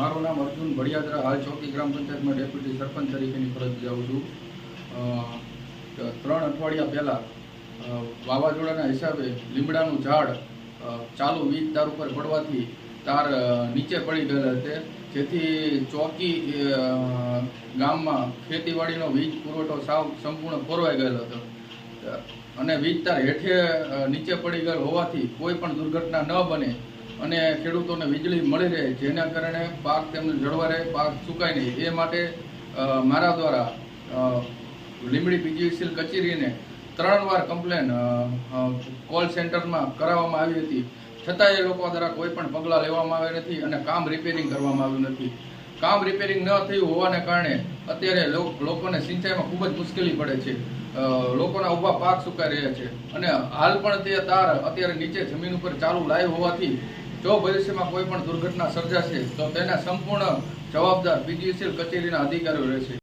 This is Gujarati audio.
મારું નામ અર્જુન ભડિયાદરા, હાલ ચોકી ગ્રામ પંચાયતમાં ડેપ્યુટી સરપંચ તરીકેની ફરજ બજાવું છું. ત્રણ અઠવાડિયા પહેલાં વાવાઝોડાના હિસાબે લીમડાનું ઝાડ ચાલુ વીજ તાર ઉપર પડવાથી તાર નીચે પડી ગયેલ હતી જેથી ચોકી ગામમાં ખેતીવાડીનો વીજ પુરવઠો સાવ સંપૂર્ણ ખોરવાઈ ગયેલો હતો. અને વીજ તાર હેઠે નીચે પડી ગયેલ હોવાથી કોઈ પણ દુર્ઘટના ન બને. અને ખેડૂતોને વીજળી મળી રહે, જેના કારણે પાક તેમને જળવા રહે પાક સુકાય નહીં. એ માટે મારા દ્વારા લીમડી પીજીવીસીએલ કચેરીને ત્રણ વાર કમ્પ્લેન કોલ સેન્ટરમાં કરાવવામાં આવી હતી. છતાં એ લોકો દ્વારા કોઈ પણ પગલાં લેવામાં આવ્યા નથી અને કામ રિપેરિંગ કરવામાં આવ્યું નથી. કામ રિપેરિંગ ન થયું હોવાને કારણે અત્યારે લોકોને સિંચાઈમાં ખૂબ જ મુશ્કેલી પડે છે. લોકોના ઊભા પાક સુકાઈ રહ્યા છે. અને હાલ પણ તે તાર અત્યારે નીચે જમીન ઉપર ચાલુ લાઈવ હોવાથી જો ભવિષ્યમાં કોઈ પણ દુર્ઘટના સર્જાશે, તો તેના સંપૂર્ણ જવાબદાર પીજીસીએલ કચેરીના અધિકારીઓ રહેશે.